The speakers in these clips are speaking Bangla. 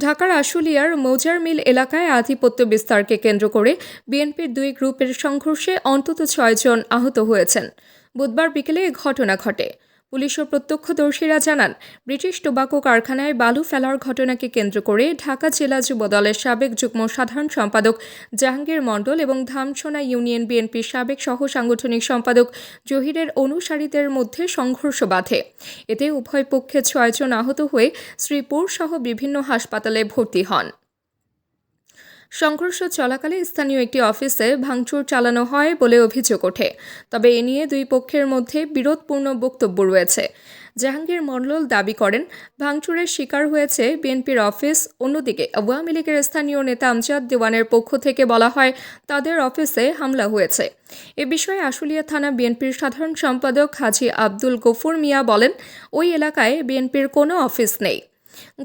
ঢাকার আশুলিয়ার মৌজার মিল এলাকায় আধিপত্য বিস্তারকে কেন্দ্র করে বিএনপির দুই গ্রুপের সংঘর্ষে অন্তত ছয়জন আহত হয়েছেন। বুধবার বিকেলে ঘটনা ঘটে। পুলিশ ও প্রত্যক্ষদর্শীরা জানান, ব্রিটিশ টোবাকো কারখানায় বালু ফেলার ঘটনাকে কেন্দ্র করে ঢাকা জেলা যুব দলের সাবেক যুগ্ম সাধারণ সম্পাদক জাহাঙ্গীর মণ্ডল এবং ধামসোনা ইউনিয়ন বিএনপির সাবেক সহ সাংগঠনিক সম্পাদক জহিরের অনুসারীদের মধ্যে সংঘর্ষ বাধে। এতে উভয় পক্ষে ছয়জন আহত হয়ে শ্রীপুর সহ বিভিন্ন হাসপাতালে ভর্তি হন। সংঘর্ষ চলাকালে স্থানীয় একটি অফিসে ভাঙচুর চালানো হয় বলে অভিযোগ ওঠে। তবে এ নিয়ে দুই পক্ষের মধ্যে বিরোধপূর্ণ বক্তব্য রয়েছে। জাহাঙ্গীর মন্ডল দাবি করেন, ভাঙচুরের শিকার হয়েছে বিএনপির অফিস, অন্যদিকে আওয়ামী লীগের স্থানীয় নেতা আমজাদ দেওয়ানের পক্ষ থেকে বলা হয়, তাদের অফিসে হামলা হয়েছে। এ বিষয়ে আশুলিয়া থানা বিএনপির সাধারণ সম্পাদক হাজি আব্দুল গফুর মিয়া বলেন, ওই এলাকায় বিএনপির কোনো অফিস নেই।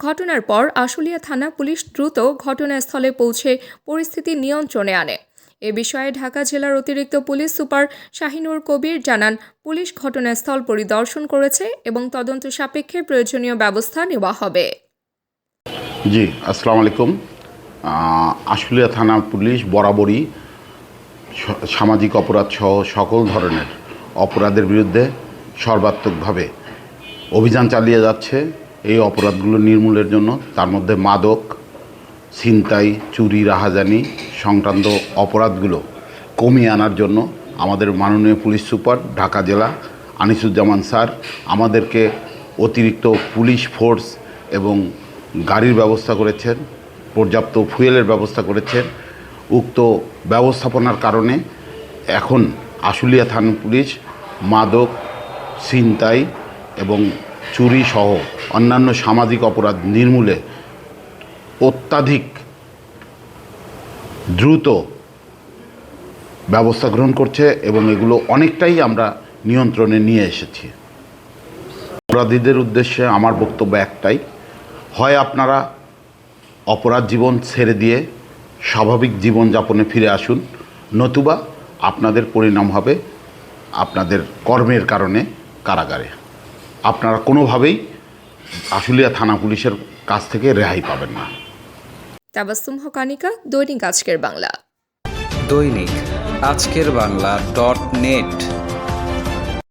ঘটনার পর আশুলিয়া থানা পুলিশ দ্রুত ঘটনাস্থলে পৌঁছে পরিস্থিতি নিয়ন্ত্রণে আনে। এ বিষয়ে ঢাকা জেলার অতিরিক্ত পুলিশ সুপার শাহিনুর কবির জানান, পুলিশ ঘটনাস্থল পরিদর্শন করেছে এবং তদন্ত সাপেক্ষে প্রয়োজনীয় ব্যবস্থা নেওয়া হবে। জি, আসসালামু আলাইকুম। আশুলিয়া থানা পুলিশ বরাবরই সামাজিক অপরাধ সহ সকল ধরনের অপরাধের বিরুদ্ধে সর্বাত্মকভাবে অভিযান চালিয়ে যাচ্ছে। এই অপরাধগুলো নির্মূলের জন্য, তার মধ্যে মাদক, ছিনতাই, চুরি, রাহাজানি, সংক্রান্ত অপরাধগুলো কমিয়ে আনার জন্য আমাদের মাননীয় পুলিশ সুপার, ঢাকা জেলা, আনিসুজ্জামান স্যার, আমাদেরকে অতিরিক্ত পুলিশ ফোর্স এবং গাড়ির ব্যবস্থা করেছেন, পর্যাপ্ত ফুয়েলের ব্যবস্থা করেছেন, উক্ত ব্যবস্থাপনার কারণে এখন আশুলিয়া থানা পুলিশ মাদক, ছিনতাই এবং চুরি সহ অন্যান্য সামাজিক অপরাধ নির্মূলে অত্যাধিক দ্রুত ব্যবস্থা গ্রহণ করছে এবং এগুলো অনেকটাই আমরা নিয়ন্ত্রণে নিয়ে এসেছি। অপরাধীদের উদ্দেশ্যে আমার বক্তব্য একটাই, হয় আপনারা অপরাধ জীবন ছেড়ে দিয়ে স্বাভাবিক জীবনযাপনে ফিরে আসুন, নতুবা আপনাদের পরিণাম হবে আপনাদের কর্মের কারণে কারাগারে। আপনারা কোনোভাবেই আশুলিয়া থানা পুলিশের কাছ থেকে রেহাই পাবেন না। তাবাসুম হকানিকা দৈনিক আজকের বাংলা। দৈনিক আজকের বাংলা ডট নেট।